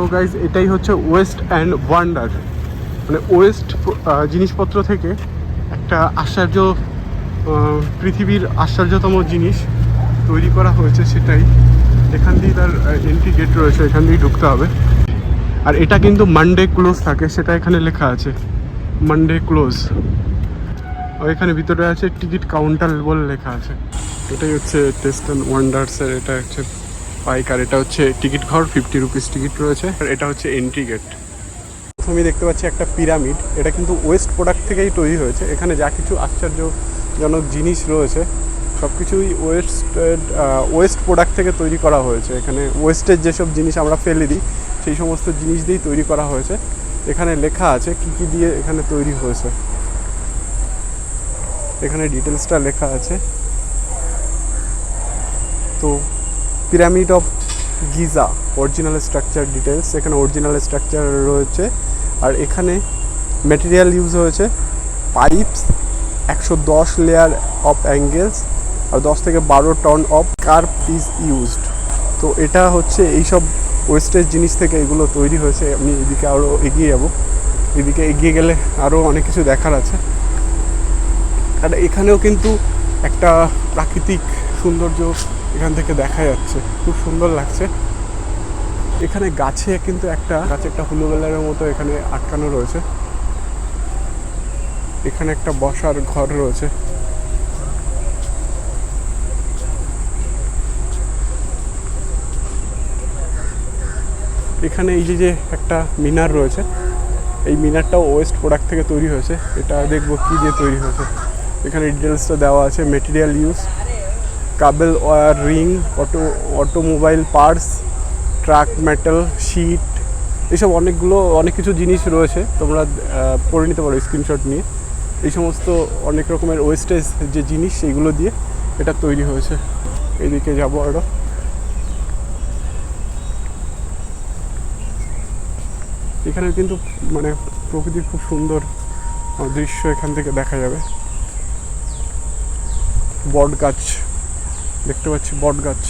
তো গাইজ এটাই হচ্ছে ওয়েস্ট অ্যান্ড ওয়ান্ডার মানে ওয়েস্ট জিনিসপত্র থেকে একটা আশ্চর্য পৃথিবীর আশ্চর্যতম জিনিস তৈরি করা হয়েছে সেটাই। এখান দিয়ে তার এন্ট্রি গেট রয়েছে, এখান দিয়ে ঢুকতে হবে। আর এটা কিন্তু মানডে ক্লোজ থাকে, সেটা এখানে লেখা আছে। মানডে ক্লোজ এখানে ভিতরে আছে টিকিট কাউন্টার বলে লেখা আছে। এটাই হচ্ছে টেস্ট অ্যান্ড ওয়ান্ডার্সের এটা হচ্ছে বাইক আর এটা হচ্ছে টিকিট ঘর ফিফটি রুপিস টিকিট রয়েছে। আর এটা হচ্ছে এন্ট্রি গেট আমি দেখতে পাচ্ছি একটা পিরামিড এটা কিন্তু ওয়েস্ট প্রোডাক্ট থেকেই তৈরি হয়েছে। এখানে যা কিছু আশ্চর্যজনক জিনিস রয়েছে সব কিছুই ওয়েস্ট ওয়েস্ট প্রোডাক্ট থেকে তৈরি করা হয়েছে। এখানে ওয়েস্টের যেসব জিনিস আমরা ফেলে দিই, সেই সমস্ত জিনিস দিয়েই তৈরি করা হয়েছে। এখানে লেখা আছে কি কি দিয়ে এখানে তৈরি হয়েছে। এখানে ডিটেলসটা লেখা আছে। তো pyramid of Giza original structure details এখানে অরিজিনাল স্ট্রাকচার রয়েছে, আর এখানে ম্যাটেরিয়াল ইউজ হয়েছে পাইপস একশো দশ লেয়ার অফ অ্যাঙ্গেলস আর দশ থেকে বারো ton of scrap is used তো এটা হচ্ছে এইসব ওয়েস্টেজ জিনিস থেকে এগুলো তৈরি হয়েছে, আমি এদিকে আরও এগিয়ে যাব। এদিকে এগিয়ে গেলে আরও অনেক কিছু দেখার আছে। আর এখানেও কিন্তু একটা প্রাকৃতিক সৌন্দর্য এখান থেকে দেখা যাচ্ছে। খুব সুন্দর লাগছে। এখানে গাছে কিন্তু একটা, গাছে একটা হুলোবেলারের মতো এখানে আটকানো রয়েছে। এখানে একটা বসার ঘর রয়েছে। এখানে এই যে যে একটা মিনার রয়েছে, এই মিনারটাও ওয়েস্ট প্রোডাক্ট থেকে তৈরি হয়েছে। এটা দেখব কী দিয়ে তৈরি হয়েছে। এখানে ডিটেলসটা দেওয়া আছে, material use. Cable wire ring, auto, automobile parts truck metal, sheet, এসব অনেকগুলো, অনেক কিছু জিনিস রয়েছে। তোমরা পড়ে নিতে পারো স্ক্রিনশট নিয়ে। এই সমস্ত অনেক রকমের ওয়েস্টেজ যে জিনিস সেইগুলো দিয়ে এটা তৈরি হয়েছে। এইদিকে যাব আরও এখানে কিন্তু মানে প্রকৃতির খুব সুন্দর দৃশ্য এখান থেকে দেখা যাবে। বট গাছ। দেখতে পাচ্ছি বট গাছ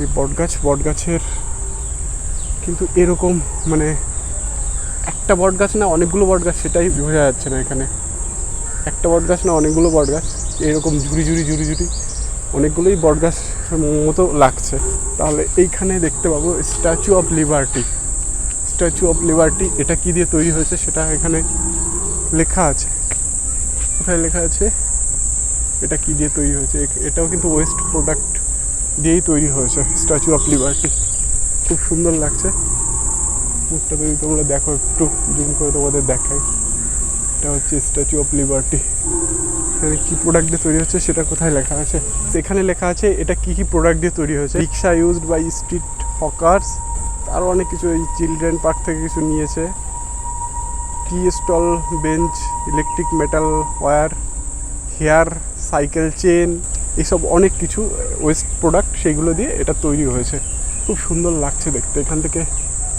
এই বট গাছ বট গাছের কিন্তু এরকম মানে একটা বট গাছ না অনেকগুলো বট গাছ সেটাই বোঝা যাচ্ছে না এখানে। একটা বট গাছ না অনেকগুলো বট গাছ এরকম ঝুড়ি ঝুড়ি ঝুড়ি ঝুড়ি অনেকগুলোই বট গাছ মতো লাগছে। তাহলে এইখানে দেখতে পাবো Statue of Liberty. Statue of Liberty, এটা কি দিয়ে তৈরি হয়েছে সেটা এখানে লেখা আছে। কোথায় লেখা আছে? এটা কি দিয়ে তৈরি হয়েছে? এটাও কিন্তু ওয়েস্ট প্রোডাক্ট দিয়েই তৈরি হয়েছে স্ট্যাচু অফ লিবার্টি খুব সুন্দর লাগছে। মুখটা যদি তোমরা দেখো একটু, জুম করে তোমাদের দেখাই। এটা হচ্ছে স্ট্যাচু অফ লিবার্টি এখানে কী প্রোডাক্ট দিয়ে তৈরি হচ্ছে সেটা কোথায় লেখা আছে? এখানে লেখা আছে এটা কি কি প্রোডাক্ট দিয়ে তৈরি হয়েছে। Rickshaw used by street hawkers আরও অনেক কিছু এই চিলড্রেন পার্ক থেকে কিছু নিয়েছে। Tea stall bench electric metal wire hair cycle chain এসব অনেক কিছু ওয়েস্ট প্রোডাক্ট সেইগুলো দিয়ে এটা তৈরি হয়েছে। খুব সুন্দর লাগছে দেখতে। এখান থেকে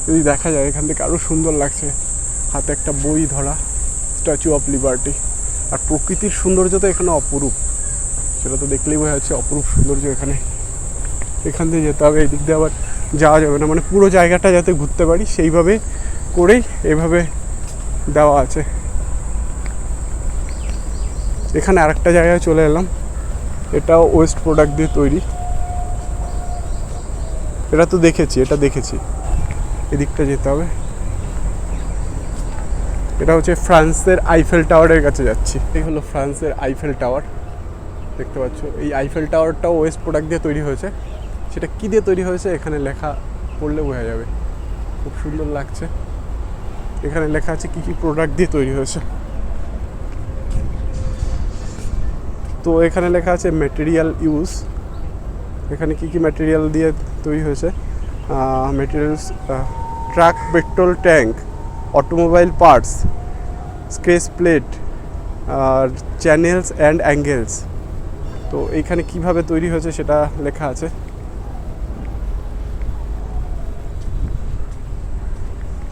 যদি দেখা যায়, এখান থেকে আরও সুন্দর লাগছে। হাতে একটা বই ধরা স্ট্যাচু অফ লিবার্টি আর প্রকৃতির সৌন্দর্য তো এখানে অপরূপ। সেটা তো দেখলেই বোঝা যাচ্ছে অপরূপ সৌন্দর্য এখানে। এখান দিয়ে যেতে হবে এই দিক দিয়ে আবার যাওয়া যাবে না। মানে পুরো জায়গাটা যাতে ঘুরতে পারি, সেইভাবে করেই এভাবে দেওয়া আছে। এখানে আরেকটা জায়গায় চলে এলাম। এটাও ওয়েস্ট প্রোডাক্ট দিয়ে তৈরি। এটা তো দেখেছি, এটা দেখেছি। এদিকটা যেতে হবে। এটা হচ্ছে ফ্রান্সের আইফেল টাওয়ারের কাছে যাচ্ছি। এই হলো ফ্রান্সের আইফেল টাওয়ার দেখতে পাচ্ছ, এই আইফেল টাওয়ারটাও ওয়েস্ট প্রোডাক্ট দিয়ে তৈরি হয়েছে। সেটা কী দিয়ে তৈরি হয়েছে এখানে লেখা পড়লে বোঝা যাবে। খুব সুন্দর লাগছে। এখানে লেখা আছে কী কী প্রোডাক্ট দিয়ে তৈরি হয়েছে। তো এখানে লেখা আছে ম্যাটেরিয়াল ইউজ এখানে কি কি ম্যাটেরিয়াল দিয়ে তৈরি হয়েছে? Materials truck petrol tank automobile parts sketch plate R channels and angles তো এইখানে কীভাবে তৈরি হয়েছে সেটা লেখা আছে।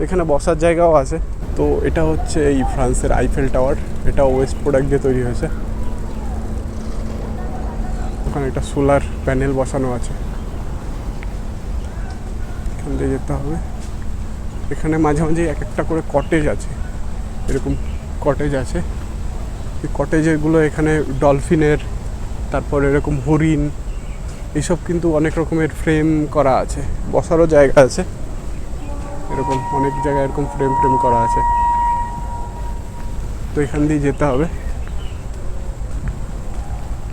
এখানে বসার জায়গাও আছে। তো এটা হচ্ছে এই ফ্রান্সের আইফেল টাওয়ার এটা ওয়েস্ট প্রোডাক্ট দিয়ে তৈরি হয়েছে। ওখানে একটা সোলার প্যানেল বসানো আছে। এখান দিয়ে যেতে হবে। এখানে মাঝে মাঝে এক একটা করে কটেজ আছে। এরকম কটেজ আছে। এই কটেজগুলো এখানে ডলফিনের তারপর এরকম হরিণ এইসব কিন্তু অনেক রকমের ফ্রেম করা আছে। বসারও জায়গা আছে। এরকম অনেক জায়গায় এরকম ফ্রেম ফ্রেম করা আছে। তো এখান দিয়ে যেতে হবে।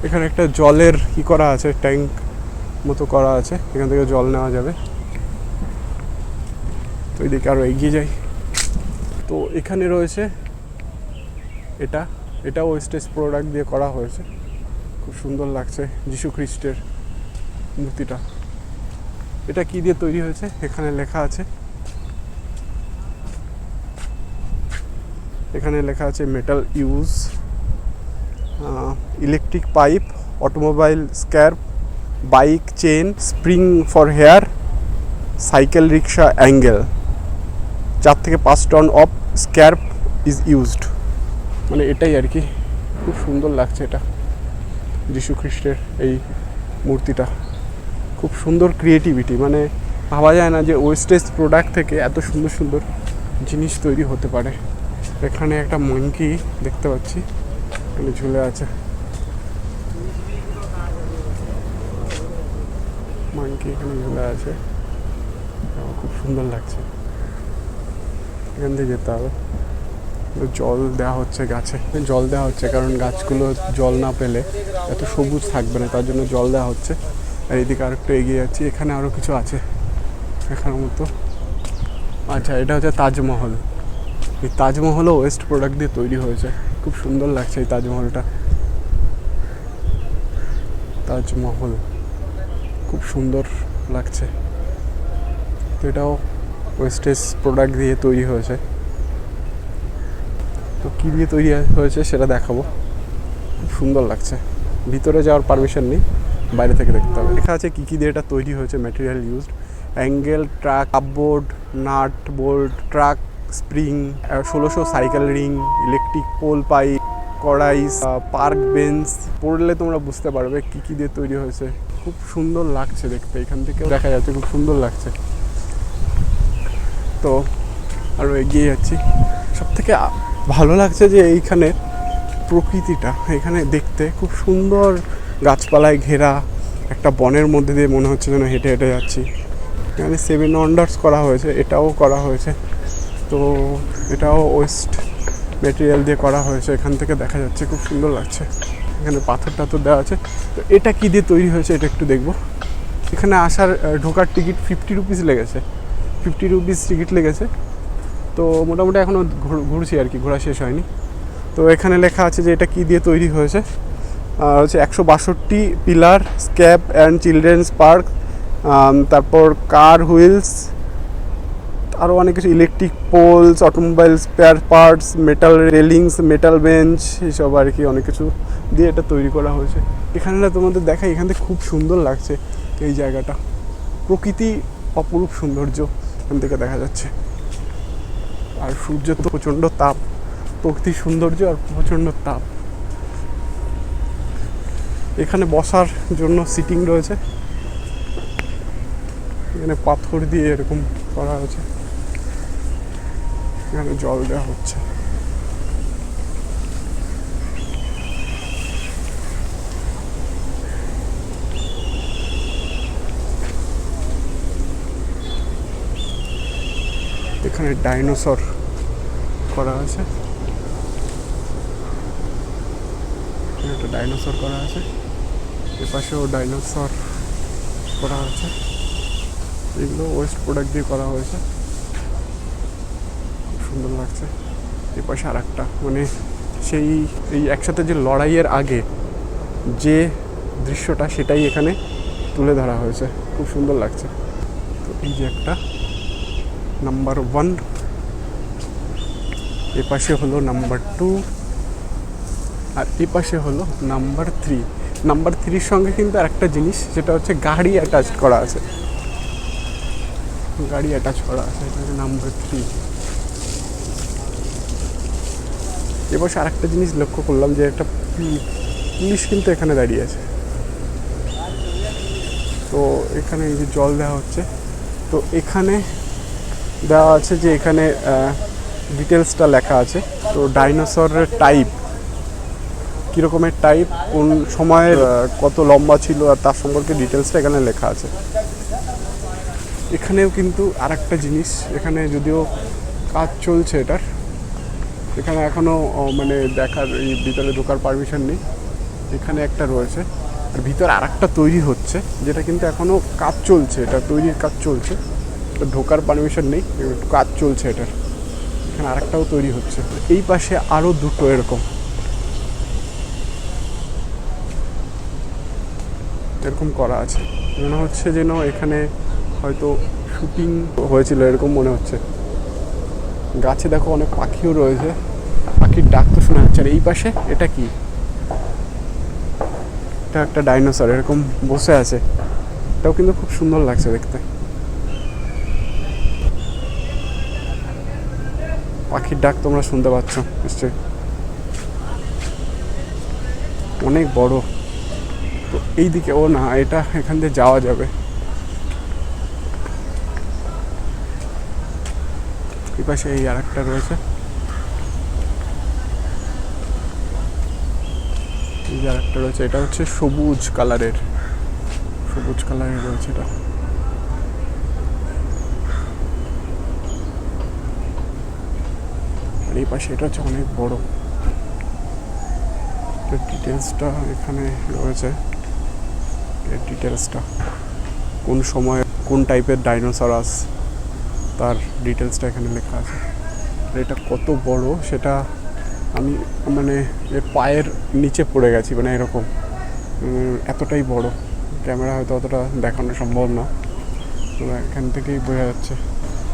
এখানে একটা জলের কি করা আছে, ট্যাঙ্ক মতো করা আছে, এখান থেকে জল নেওয়া যাবে। তো এইদিকে আরও এগিয়ে যাই। তো এখানে রয়েছে এটা এটাও ওয়েস্টেজ প্রোডাক্ট দিয়ে করা হয়েছে। খুব সুন্দর লাগছে যিশু খ্রিস্টের মূর্তিটা। এটা কি দিয়ে তৈরি হয়েছে? এখানে লেখা আছে। এখানে লেখা আছে metal use electric pipe automobile scrap bike chain spring for hair cycle rickshaw angle চার থেকে পাঁচ ton of scrap is used মানে এটাই আর কি। খুব সুন্দর লাগছে এটা। যিশু খ্রিস্টের এই মূর্তিটা। খুব সুন্দর ক্রিয়েটিভিটি মানে ভাবা যায় না যে ওয়েস্টেজ প্রোডাক্ট থেকে এত সুন্দর সুন্দর জিনিস তৈরি হতে পারে। এখানে একটা মঙ্কি দেখতে পাচ্ছি। ঝুলে আছে। মাংকি এখানে ঝুলে আছে। খুব সুন্দর লাগছে। এখান দিয়ে যেতে হবে। জল দেওয়া হচ্ছে গাছে। জল দেওয়া হচ্ছে কারণ গাছগুলো জল না পেলে এত সবুজ থাকবে না, তার জন্য জল দেওয়া হচ্ছে। আর এদিকে আরেকটু এগিয়ে যাচ্ছি। এখানে আরও কিছু আছে এখানের মতো। আচ্ছা এটা হচ্ছে তাজমহল। এই তাজমহলও ওয়েস্ট প্রোডাক্ট দিয়ে তৈরি হয়েছে। খুব সুন্দর লাগছে এই তাজমহলটা। তাজমহল। খুব সুন্দর লাগছে। তো এটাও ওয়েস্টেজ প্রোডাক্ট দিয়ে তৈরি হয়েছে। তো কী দিয়ে তৈরি হয়েছে সেটা দেখাবো। খুব সুন্দর লাগছে। ভিতরে যাওয়ার পারমিশন নেই, বাইরে থেকে দেখতে হবে। লেখা আছে কী কী দিয়ে এটা তৈরি হয়েছে material used angle truck cupboard nut bolt truck spring ষোলোশো cycle ring electric pole pipe কড়াই পার্ক বেঞ্চ পড়লে তোমরা বুঝতে পারবে কী কী দিয়ে তৈরি হয়েছে। খুব সুন্দর লাগছে দেখতে এখান থেকে। দেখা যাচ্ছে খুব সুন্দর লাগছে। তো আরও এগিয়ে যাচ্ছি। সব থেকে ভালো লাগছে যে এইখানের প্রকৃতিটা, এখানে দেখতে খুব সুন্দর গাছপালায় ঘেরা একটা বনের মধ্যে দিয়ে মনে হচ্ছে যেন হেঁটে হেঁটে যাচ্ছি। এখানে সেভেন ওয়ান্ডার্স করা হয়েছে, এটাও করা হয়েছে। তো এটাও ওয়েস্ট মেটেরিয়াল দিয়ে করা হয়েছে। এখান থেকে দেখা যাচ্ছে খুব সুন্দর লাগছে। এখানে পাথর টাথর দেওয়া আছে। তো এটা কী দিয়ে তৈরি হয়েছে এটা একটু দেখব। এখানে আসার ঢোকার টিকিট ফিফটি রুপিস লেগেছে। ফিফটি রুপিস টিকিট লেগেছে। তো মোটামুটি এখনও ঘুরছি আর কি, ঘোরা শেষ হয়নি। তো এখানে লেখা আছে যে এটা কী দিয়ে তৈরি হয়েছে। আর হচ্ছে একশো বাষট্টি pillar scrap and children's park তারপর কার হুইলস আরও অনেক কিছু electric poles automobile spare parts metal railings metal bench এইসব আর কি অনেক কিছু দিয়ে এটা তৈরি করা হয়েছে। এখানে না তোমাদের দেখা এখান থেকে খুব সুন্দর লাগছে এই জায়গাটা। প্রকৃতি অপরূপ সৌন্দর্য এখান থেকে দেখা যাচ্ছে। আর সূর্যের তো প্রচণ্ড তাপ, প্রকৃতির সৌন্দর্য আর প্রচণ্ড তাপ। এখানে বসার জন্য সিটিং রয়েছে। এখানে পাথর দিয়ে এরকম করা হয়েছে। এখানে জল দেওয়া হচ্ছে। এখানে ডাইনোসর করা আছে। একটা ডাইনোসর করা আছে। এপাশেও ডাইনোসর করা আছে। এগুলো ওয়েস্ট প্রোডাক্ট দিয়ে করা হয়েছে। সুন্দর লাগছে। এপাশে আর একটা মানে সেই, এই একসাথে যে লড়াইয়ের আগে যে দৃশ্যটা সেটাই এখানে তুলে ধরা হয়েছে। খুব সুন্দর লাগছে। তো এই যে একটা নাম্বার ওয়ান। এ পাশে হলো নাম্বার টু আর এ পাশে হলো নাম্বার থ্রি। নাম্বার থ্রির সঙ্গে কিন্তু আর একটা জিনিস যেটা হচ্ছে গাড়ি অ্যাটাচ করা আছে। গাড়ি অ্যাটাচ করা আছে, এটা হচ্ছে নাম্বার থ্রি। এবার আরেকটা জিনিস লক্ষ্য করলাম যে একটা পুলিশ কিন্তু এখানে দাঁড়িয়ে আছে। তো এখানে এই যে জল দেওয়া হচ্ছে। তো এখানে দেওয়া আছে যে এখানে ডিটেলসটা লেখা আছে। তো ডাইনোসরের টাইপ কীরকমের টাইপ কোন সময়ের কত লম্বা ছিল আর তার সম্পর্কে ডিটেলসটা এখানে লেখা আছে। এখানেও কিন্তু আর একটা জিনিস, এখানে যদিও কাজ চলছে এটার এখানে এখনও মানে দেখার, এই ভিতরে ঢোকার পারমিশন নেই। এখানে একটা রয়েছে। আর ভিতরে আর একটা তৈরি হচ্ছে, যেটা কিন্তু এখনও কাজ চলছে, এটা তৈরির কাজ চলছে। তো ঢোকার পারমিশন নেই একটু কাজ চলছে এটার। এখানে আরেকটাও তৈরি হচ্ছে। এই পাশে আরও দুটো এরকম। এরকম করা আছে। মনে হচ্ছে যেন এখানে হয়তো শুটিং হয়েছিল, এরকম মনে হচ্ছে। গাছে দেখো অনেক পাখিও রয়েছে। পাখির ডাক তো শোনা যাচ্ছে। আর এই পাশে এটা কি? এটা একটা ডাইনোসর, এরকম বসে আছে। এটাও কিন্তু খুব সুন্দর লাগছে দেখতে। পাখির ডাক তোমরা শুনতে পাচ্ছ, নিশ্চয়ই। অনেক বড়। তো এই দিকে ও না, এটা এখান দিয়ে যাওয়া যাবে। পাশে এই আর একটা রয়েছে। এই যে আরেকটা রয়েছে, এটা হচ্ছে সবুজ কালারের। সবুজ কালারের রয়েছে এটা। আর এই পাশে এটা হচ্ছে অনেক বড়। ডিটেলসটা এখানে রয়েছে। ডিটেলসটা কোন সময় কোন টাইপের ডাইনোসরাস তার ডিটেলসটা এখানে লেখা আছে। এটা কত বড় সেটা আমি মানে এর পায়ের নিচে পড়ে গেছি মানে এরকম। এতটাই বড়। ক্যামেরা হয়তো অতটা দেখানো সম্ভব না। তো এখান থেকেই বোঝা যাচ্ছে।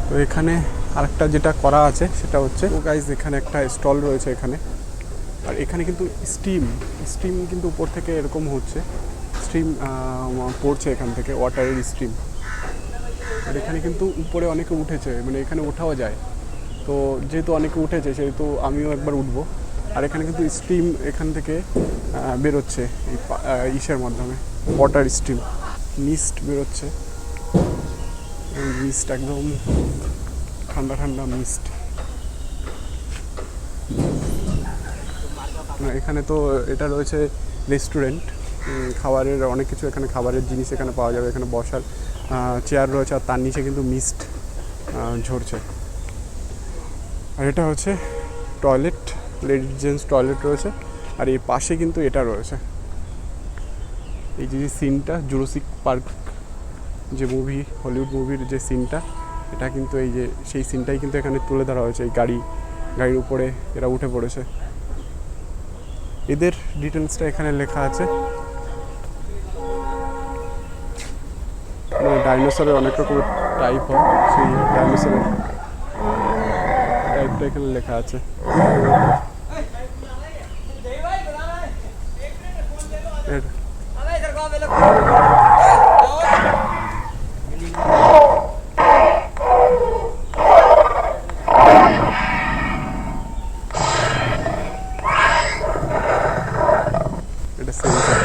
তো এখানে আরেকটা যেটা করা আছে সেটা হচ্ছে ও গাইজ এখানে একটা স্টল রয়েছে এখানে। আর এখানে কিন্তু স্টিম স্টিম কিন্তু উপর থেকে এরকম হচ্ছে। স্টিম পড়ছে এখান থেকে ওয়াটারের স্টিম আর এখানে কিন্তু উপরে অনেকে উঠেছে মানে এখানে ওঠাও যায়। তো যেহেতু অনেকে উঠেছে, সেহেতু আমিও একবার উঠবো। আর এখানে কিন্তু স্টিম এখান থেকে বেরোচ্ছে এই ইসের মাধ্যমে ওয়াটার স্টিম মিস্ট বেরোচ্ছে। মিস্ট একদম ঠান্ডা ঠান্ডা মিস্ট এখানে তো এটা রয়েছে রেস্টুরেন্ট খাবারের অনেক কিছু এখানে, খাবারের জিনিস এখানে পাওয়া যাবে, এখানে বসার। চেয়ার রয়েছে আর তার নিচে কিন্তু মিস্ট ঝরছে। আর এটা হচ্ছে টয়লেট লেডিস জেন্টস টয়লেট রয়েছে। আর এই পাশে কিন্তু এটা রয়েছে। এই যে সিনটা জুরোসিক পার্ক যে মুভি হলিউড মুভির যে সিনটা এটা কিন্তু এই যে, সেই সিনটাই কিন্তু এখানে তুলে ধরা হয়েছে। এই গাড়ি, গাড়ির উপরে এরা উঠে পড়েছে। এদের ডিটেলসটা এখানে লেখা আছে। ডাইনোসরের অনেক রকমের টাইপ হয়। সেই ডাইনোসরের টাইপটা এখানে লেখা আছে। এটা সেন্সার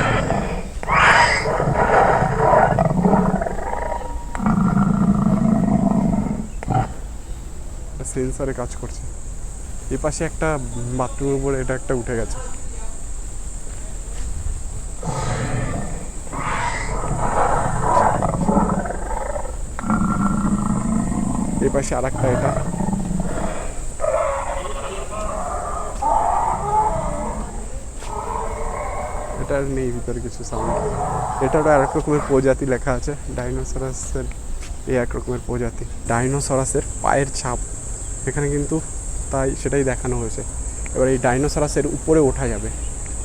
সেন্সারে কাজ করছে। এ পাশে একটা বাথরুমের উপরে এটা একটা উঠে গেছে। এই পাশে আর একটা এটা। এটা আর নেই ভিতরে কিছু সাউন্ড। এটারও আর এক রকমের প্রজাতি লেখা আছে, ডাইনোসরাসের। এই এক রকমের প্রজাতি। ডাইনোসরাসের পায়ের ছাপ। এখানে কিন্তু তাই সেটাই দেখানো হয়েছে। এবার এই ডাইনোসরাসের উপরে ওঠা যাবে।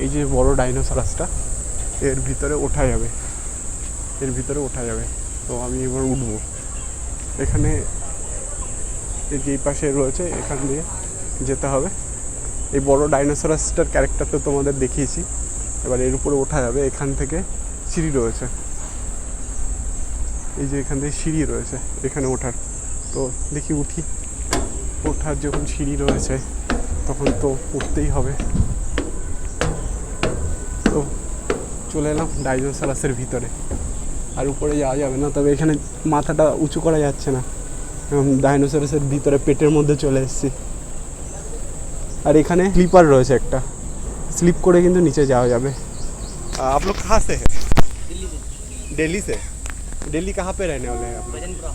এই যে বড় ডাইনোসরাসটা, এর ভিতরে ওঠা যাবে। এর ভিতরে ওঠা যাবে। তো আমি এবার উঠবো। এখানে এই যে পাশে রয়েছে, এখান দিয়ে যেতে হবে। এই বড় ডাইনোসরাসটার ক্যারেক্টার তো তোমাদের দেখিয়েছি। এবার এর উপরে ওঠা যাবে। এখান থেকে সিঁড়ি রয়েছে। এই যে এখান থেকে সিঁড়ি রয়েছে, এখানে ওঠার। তো দেখি উঠি। ওঠার যখন সিঁড়ি রয়েছে তখন তো উঠতেই হবে তো চলে এলাম ডাইনোসারাসের ভিতরে আর আর উপরে যাওয়া যাবে না তবে এখানে মাথাটা উঁচু করা যাচ্ছে না ডাইনোসরাসের ভিতরে পেটের মধ্যে চলে এসেছি আর এখানে স্লিপার রয়েছে একটা স্লিপ করে কিন্তু নিচে যাওয়া যাবে आप लोग कहाँ से है दिल्ली से दिल्ली से दिल्ली कहाँ पे रहने वाले हैं आप लोग भजनपुरा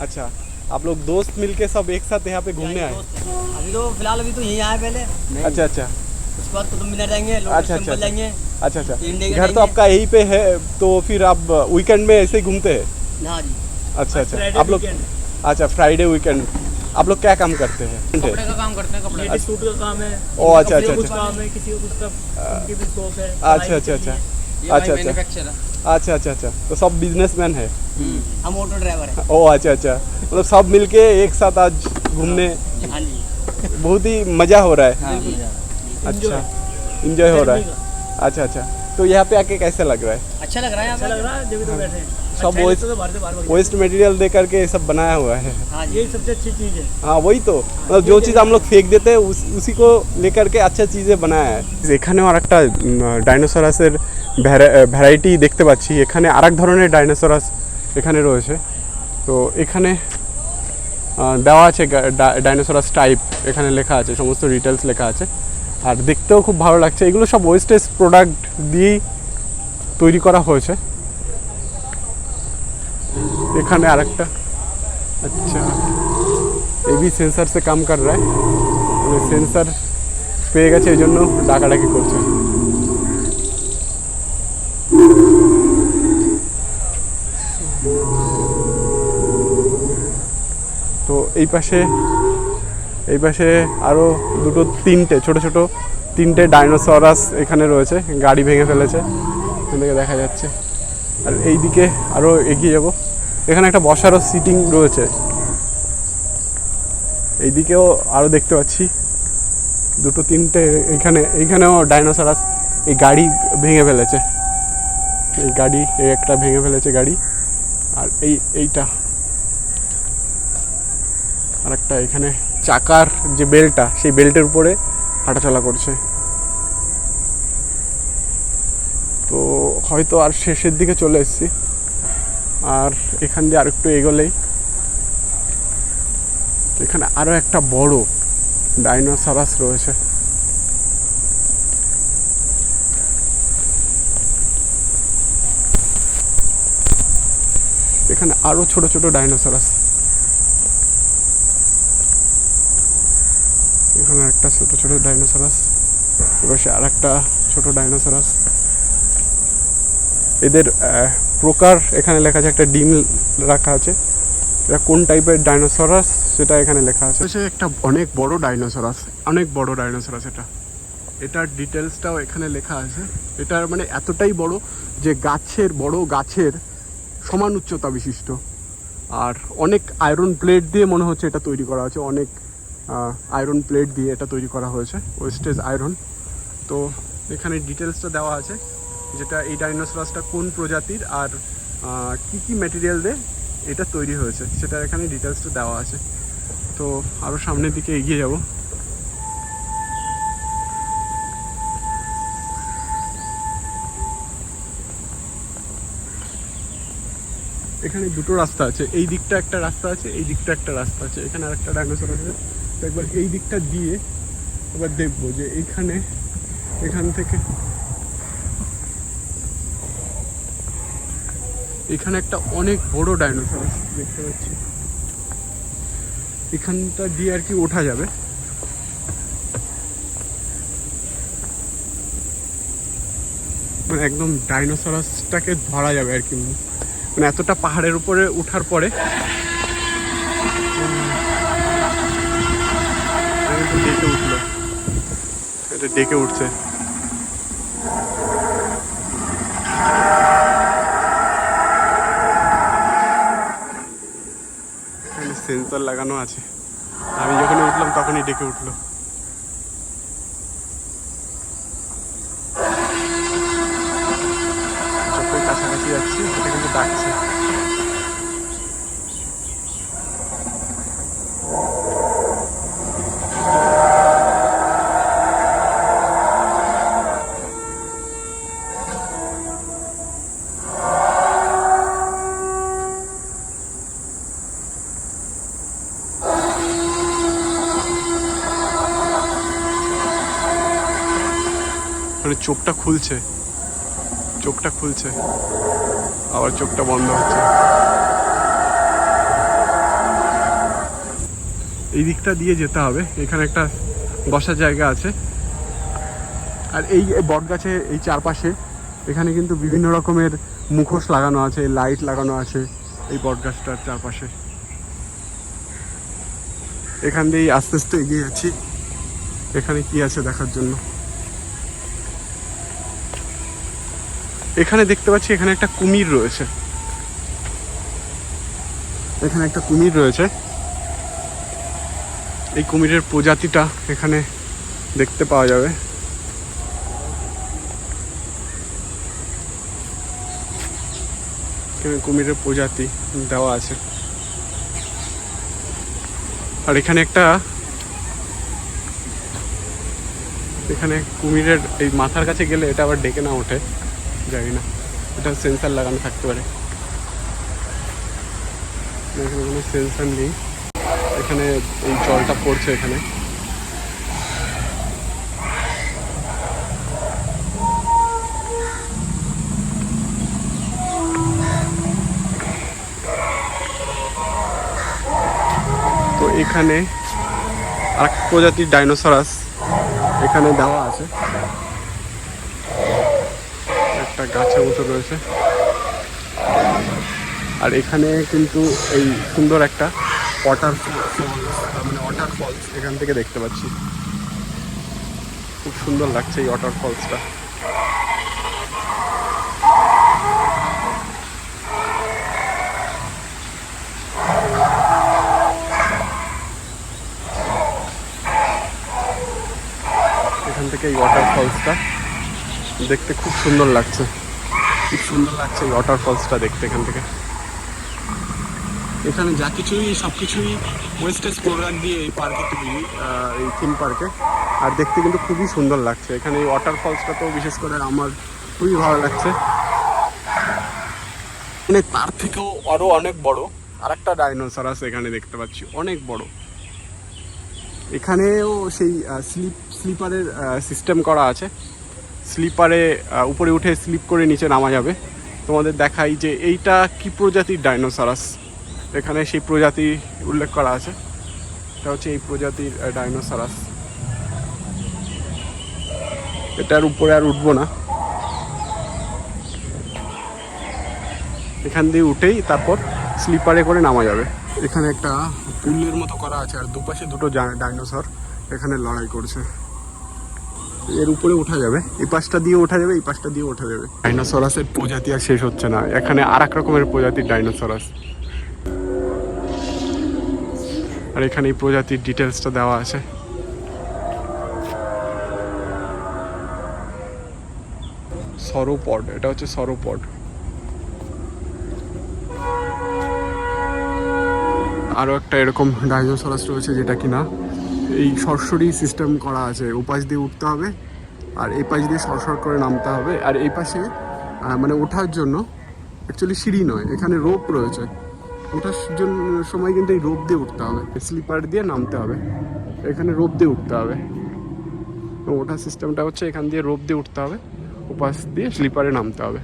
अच्छा आप लोग दोस्त मिलके सब एक साथ यहाँ पे घूमने आए। हैं। अभी तो फ़िलहाल अभी तो यहीं आए पहले। अच्छा अच्छा। उसके बाद कुतुब मीनार जाएँगे अच्छा, अच्छा, अच्छा। जाएँगे। अच्छा। अच्छा घर तो आपका यहीं पे है तो फिर आप वीकेंड में ऐसे ही घूमते हैं? हाँ अच्छा अच्छा। आप लोग अच्छा फ्राइडे वीकेंड आप लोग क्या काम करते हैं? कपड़े का काम करते हैं कपड़े। सूट का काम है। ओ अच्छा अच्छा किसी को कुछ अच्छा। काम है किसी को कुछ का उनकी भी शॉप है। अच्छा अच्छा अच्छा। अच्छा, अच्छा। अच्छा अच्छा अच्छा। तो सब बिजनेसमैन है। हम ऑटो ड्राइवर है। ओ अच्छा अच्छा। मतलब सब मिलके एक साथ आज घूमने हाँ बहुत ही मज़ा हो रहा है। हाँ अच्छा। इंजॉय हो रहा है। अच्छा अच्छा। तो यहाँ पे आके कैसा लग रहा है? अच्छा लग रहा है अच्छा लग रहा है जब तो बैठे हैं। सब अच्छा वेस्ट लगता तो बाहर से बाहर भाग वेस्ट मटेरियल दे करके ये सब बनाया हुआ है हाँ यही सबसे अच्छी चीज़ है हाँ वही तो मतलब जो चीज़ हम लोग फेंक देते हैं उस, उसी को लेकर के अच्छा चीज़ें बनाया है এখানেও আর একটা ডাইনোসরাসের ভ্যারাইটি দেখতে পাচ্ছি এখানে আর এক ধরনের ডাইনোসরাস এখানে রয়েছে তো এখানে আহ, দেওয়া আছে ডাইনোসরাস টাইপ এখানে লেখা আছে সমস্ত ডিটেলস লেখা আছে আর দেখতেও খুব ভালো লাগছে এগুলো সব ওয়েস্টেজ প্রোডাক্ট দিয়েই তৈরি করা হয়েছে এখানে আরেকটা। আচ্ছা। এ বি সেন্সার সে কাম কর রা মানে সেন্সার পেয়ে গেছে, এই জন্য ডাকাডাকি করছে। তো এই পাশে এই পাশে আরও দুটো, তিনটে, ছোট ছোট তিনটে ডাইনোসরাস এখানে রয়েছে, গাড়ি ভেঙে ফেলেছে। এখান দেখা যাচ্ছে। আর এইদিকে আরও এগিয়ে যাব। এখানে একটা বসারও সিটিং রয়েছে। এইদিকেও আরও দেখতে পাচ্ছি। দুটো, তিনটে এখানে এইখানেও ডাইনোসরাস এই গাড়ি ভেঙে ফেলেছে। এই গাড়ি, এই একটা ভেঙে ফেলেছে গাড়ি। আর এই, এইটা। আর একটা এখানে চাকার যে বেলটা, সেই বেল্টের উপরে হাঁটাচলা করছে। তো হয়তো আর শেষের দিকে চলে এসেছি। আর এখান দিয়ে আর একটু এগোলেই এখানে আরও একটা বড় ডাইনোসরাস রয়েছে। এখানে আরও ছোট ছোট ডাইনোসরাস। এখানে একটা ছোট ছোট ডাইনোসরাস এবার আর একটা ছোট ডাইনোসরাস। এদের প্রকার, এখানে লেখা আছে একটা ডিম রাখা আছে। এটা কোন টাইপের ডাইনোসরাস? সেটা এখানে লেখা আছে। সে একটা অনেক বড় ডাইনোসরাস, অনেক বড় ডাইনোসরাস এটা। এটার ডিটেলসটাও এখানে লেখা আছে। এটা মানে এতটাই বড় যে গাছের, বড় গাছের সমান উচ্চতা বিশিষ্ট। আর অনেক আয়রন প্লেট দিয়ে মনে হচ্ছে এটা তৈরি করা হয়েছে। অনেক আয়রন প্লেট দিয়ে এটা তৈরি করা হয়েছে। Wastage iron. তো এখানে ডিটেলসটা দেওয়া আছে। যেটা এই ডাইনোসরাসটা কোন প্রজাতির আর কি কি ম্যাটেরিয়াল দিয়ে এটা তৈরি হয়েছে, সেটা এখানে ডিটেলসটা দেওয়া আছে। তো আরও সামনের দিকে এগিয়ে যাব। এখানে দুটো রাস্তা আছে, এই দিকটা একটা রাস্তা আছে, এই দিকটা একটা রাস্তা আছে, এখানে আরেকটা ডাইনোসর আছে। তো একবার এই দিকটা দিয়ে এবার দেখব যে এইখানে এখান থেকে এখানে একটা অনেক বড় ডাইনোসর দেখতে পাচ্ছি। এখানটা দিয়ে আর কি ওঠা যাবে। মানে একদম ডাইনোসরাসটাকে ধরা যাবে আর কি। মানে এতটা পাহাড়ের উপরে ওঠার পরে। ডেকে উঠল। এটা ডেকে উঠছে এখানে সেন্সর লাগানো আছে। আমি যখনই উঠলাম তখনই ডেকে উঠল। কাছাকাছি যাচ্ছি এটা কিন্তু ডাকছে মানে চোখটা খুলছে। চোখটা খুলছে। আবার চোখটা বন্ধ হচ্ছে। এই দিকটা দিয়ে যেতে হবে। এখানে একটা বসার জায়গা আছে। আর এই বট গাছে এই চারপাশে এখানে কিন্তু বিভিন্ন রকমের মুখোশ লাগানো আছে, লাইট লাগানো আছে এই বট গাছটার চারপাশে। এখান দিয়েই আস্তে আস্তে এগিয়ে যাচ্ছি। এখানে কি আছে দেখার জন্য? এখানে দেখতে পাচ্ছি এখানে একটা কুমির রয়েছে। এখানে একটা কুমির রয়েছে। এই কুমিরের প্রজাতিটা এখানে দেখতে পাওয়া যাবে। এখানে কুমিরের প্রজাতি দেওয়া আছে। আর এখানে একটা এখানে কুমিরের এই মাথার কাছে গেলে এটা আবার ডেকে না ওঠে। জানি না এটা সেন্সার লাগানো থাকতে পারে। এখানে কোনো সেন্সার নেই। এখানে এই জলটা পড়ছে এখানে। তো এখানে আর প্রজাতির ডাইনোসরাস এখানে দেওয়া আছে। গাছের মতো রয়েছে। আর এখানে কিন্তু এই সুন্দর একটা ওয়াটার মানে ওয়াটার ফলস এখান থেকে দেখতে পাচ্ছি। খুব সুন্দর লাগছে এই ওয়াটার ফলসটা এখান থেকে এই ওয়াটার ফলসটা দেখতে খুব সুন্দর লাগছে। খুব সুন্দর লাগছে এই ওয়াটার ফলসটা দেখতে এখান থেকে। এখানে যা কিছুই, সব কিছুই ওয়েস্টেজ প্রোডাক্ট দিয়ে এই পার্কে তৈরি এই থিম পার্কে আর দেখতে কিন্তু খুবই সুন্দর লাগছে। এখানে এই ওয়াটার ফলসটা তো বিশেষ করে আমার খুবই ভালো লাগছে। মানে তার থেকেও আরও অনেক বড়। আর একটা ডাইনোসরাস এখানে দেখতে পাচ্ছি, অনেক বড়। এখানেও সেই স্লিপ স্লিপারের সিস্টেম করা আছে। স্লিপারে উপরে উঠে স্লিপ করে নিচে নামা যাবে। তোমাদের দেখাই যে এইটা কি প্রজাতির ডাইনোসরাস? এখানে সেই প্রজাতি উল্লেখ করা আছে। এটা হচ্ছে এই প্রজাতির ডাইনোসরাস। এটার উপরে আর উঠবো না। এখান দিয়ে উঠেই তারপর স্লিপারে করে নামা যাবে। এখানে একটা পুলের মতো করা আছে, আর দুপাশে দুটো ডাইনোসর এখানে লড়াই করছে। এর উপরে ওঠা যাবে। এই পাশটা দিয়ে ওঠা যাবে, এই পাশটা দিয়ে ওঠা যাবে। ডাইনোসরাসের প্রজাতি আর শেষ হচ্ছে না। এখানে আর রকমের প্রজাতির ডাইনোসরাস আর এখানে এই প্রজাতির ডিটেলসটা দেওয়া আছে। সরোপড এটা হচ্ছে সরোপড আরও একটা এরকম ডাইনোসরাস রয়েছে যেটা কিনা এই সরসরি সিস্টেম করা আছে। ওপাশ দিয়ে উঠতে হবে আর এই পাশ দিয়ে সরসর করে নামতে হবে। আর এই পাশে মানে ওঠার জন্য অ্যাকচুয়ালি সিঁড়ি নয়, এখানে রোপ রয়েছে। ওঠার জন্য, সময় কিন্তু এই রোপ দিয়ে উঠতে হবে। স্লিপার দিয়ে নামতে হবে। এখানে রোপ দিয়ে উঠতে হবে। ওঠার সিস্টেমটা হচ্ছে এখান দিয়ে রোপ দিয়ে উঠতে হবে। ওপাশ দিয়ে স্লিপারে নামতে হবে।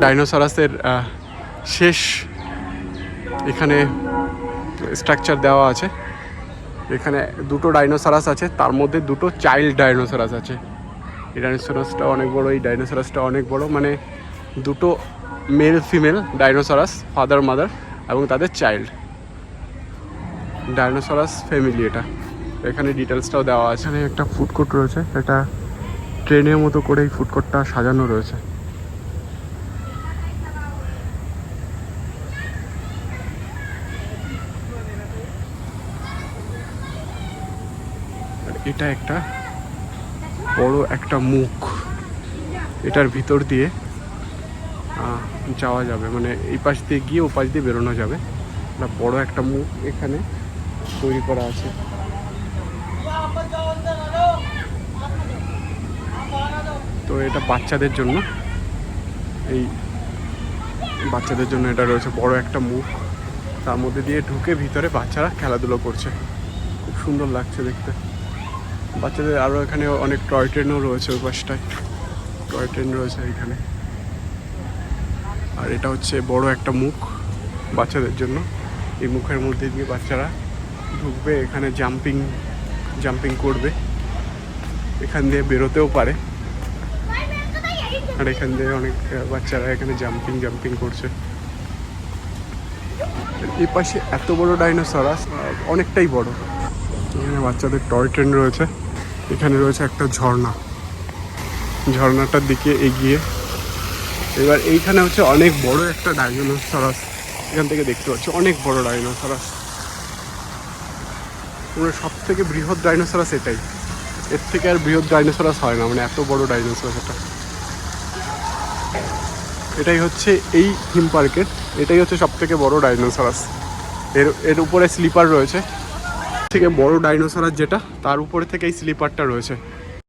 ডাইনোসরাসের শেষ এখানে স্ট্রাকচার দেওয়া আছে। এখানে দুটো ডাইনোসরাস আছে, তার মধ্যে দুটো চাইল্ড ডাইনোসরাস আছে। এই ডাইনোসরাসটা অনেক বড়, এই ডাইনোসরাসটা অনেক বড় মানে দুটো male female dinosaurs father mother এবং তাদের চাইল্ড ডাইনোসরাস ফ্যামিলি এটা। এখানে ডিটেলসটাও দেওয়া আছে। এখানে একটা ফুড কোর্ট রয়েছে, এটা ট্রেনের মতো করে এই ফুড কোর্টটা সাজানো রয়েছে। এটা একটা বড় একটা মুখ। এটার ভিতর দিয়ে যাওয়া যাবে। মানে এই পাশ দিয়ে গিয়ে ও পাশ দিয়ে বেরোনো যাবে। একটা বড় একটা মুখ এখানে তৈরি করা আছে। তো এটা বাচ্চাদের জন্য। এই বাচ্চাদের জন্য এটা রয়েছে বড় একটা মুখ। তার মধ্যে দিয়ে ঢুকে ভিতরে বাচ্চারা খেলাধুলো করছে। খুব সুন্দর লাগছে দেখতে। বাচ্চাদের আরও এখানে অনেক টয় ট্রেনও রয়েছে ওই পাশটায়। টয় ট্রেন রয়েছে এখানে। আর এটা হচ্ছে বড় একটা মুখ বাচ্চাদের জন্য। এই মুখের মধ্যে দিয়ে বাচ্চারা ঢুকবে, এখানে জাম্পিং জাম্পিং করবে। এখান দিয়ে বেরোতেও পারে। আর এখান দিয়ে অনেক বাচ্চারা এখানে জাম্পিং জাম্পিং করছে। এই পাশে এত বড় ডাইনোসরাস অনেকটাই বড়। এখানে বাচ্চাদের টয় ট্রেন রয়েছে। এখানে রয়েছে একটা ঝর্ণা। ঝর্ণাটার দিকে এগিয়ে এবার এইখানে হচ্ছে অনেক বড় একটা ডাইনোসরাস। এখান থেকে দেখতে পাচ্ছি অনেক বড় ডাইনোসরাস। মানে সব থেকে বৃহৎ ডাইনোসরাস এটাই। এর থেকে আর বৃহৎ ডাইনোসরাস হয় না মানে এত বড় ডাইনোসরাস এটা। এটাই হচ্ছে এই থিম পার্কের এটাই হচ্ছে সব থেকে বড় ডাইনোসরাস। এর এর উপরে স্লিপার রয়েছে। থেকে বড় ডাইনোসরাস যেটা, তার উপরে থেকে এই স্লিপারটা রয়েছে।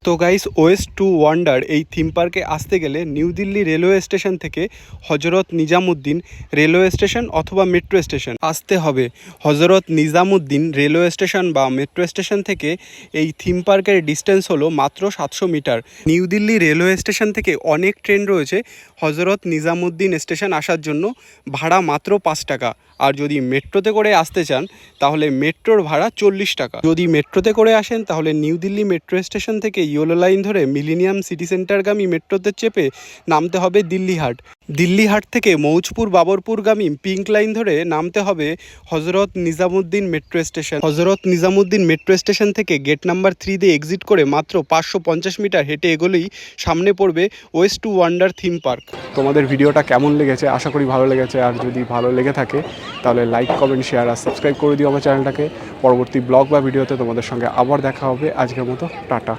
তো গাইস ওয়েস্ট টু ওয়ান্ডার, এই থিম পার্কে আসতে গেলে নিউ দিল্লি রেলওয়ে স্টেশন থেকে হজরত নিজামুদ্দিন রেলওয়ে স্টেশন অথবা মেট্রো স্টেশন আসতে হবে। হজরত নিজামুদ্দিন রেলওয়ে স্টেশন বা মেট্রো স্টেশন থেকে এই থিম পার্কের ডিস্টেন্স হলো মাত্র সাতশো metre. New Delhi railway station থেকে অনেক ট্রেন রয়েছে। হজরত নিজামুদ্দিন স্টেশন আসার জন্য ভাড়া মাত্র পাঁচ টাকা। আর যদি মেট্রোতে করে আসতে চান, তাহলে মেট্রোর ভাড়া চল্লিশ টাকা। যদি মেট্রোতে করে আসেন, তাহলে নিউ দিল্লি মেট্রো স্টেশন থেকে ইয়েলো লাইন ধরে মিলিনিয়াম সিটি সেন্টারগামী মেট্রোতে চেপে নামতে হবে দিল্লি হাট দিল্লি হাট থেকে মৌজপুর, বাবরপুরগামী পিঙ্ক লাইন ধরে নামতে হবে হজরত Nizamuddin metro station. Hazrat Nizamuddin metro station থেকে গেট নাম্বার থ্রি দিয়ে এক্সিট করে মাত্র পাঁচশো পঞ্চাশ মিটার হেঁটে এগোলেই সামনে পড়বে waste to wonder theme park. তোমাদের ভিডিওটা কেমন লেগেছে? আশা করি ভালো লেগেছে। আর যদি ভালো লেগে থাকে তাহলে লাইক কমেন্ট শেয়ার আর সাবস্ক্রাইব করে দিও আমার চ্যানেলটাকে পরবর্তী ব্লগ বা ভিডিওতে তোমাদের সঙ্গে আবার দেখা হবে। আজকের মতো, টাটা।